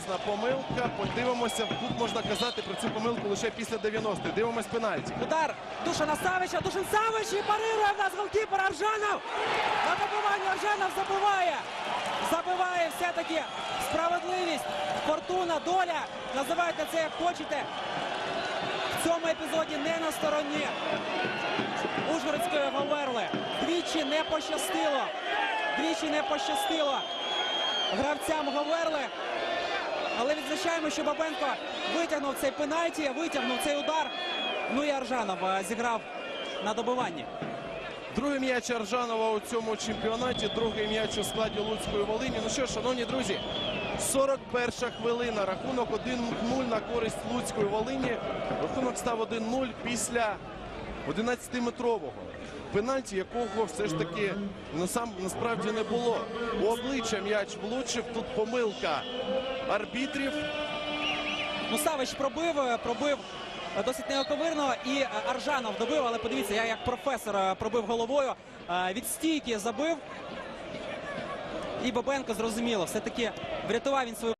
серйозна помилка. Подивимося, тут можна казати про цю помилку лише після 90-ї. Дивимось пенальті. Удар Душана Савича. Душин Савич і парирує в нас голкіпер Аржанов. На добивання Аржанов забиває. Забиває все-таки справедливість, фортуна, доля. Називайте це як хочете. В цьому епізоді не на стороні Ужгородської Говерли. Двічі не пощастило. Двічі не пощастило гравцям Говерли. Але відзначаємо, що Бабенко витягнув цей пенальті, витягнув цей удар. Ну і Аржанов е, зіграв на добиванні. Другий м'яч Аржанова у цьому чемпіонаті, другий м'яч у складі Луцької Волині. Ну що, шановні друзі, 41 хвилина. Рахунок 1-0 на користь Луцької Волині. Рахунок став 1-0 після 11-метрового. Пенальті, якого все ж таки насправді не було. У обличчя м'яч влучив. Тут помилка арбітрів. Ну, Савич пробив, е, пробив е, досить неоковирно. І е, Аржанов добив, але подивіться, я як професор пробив головою. Від стійки забив. І Бабенко зрозуміло, все-таки врятував він свою.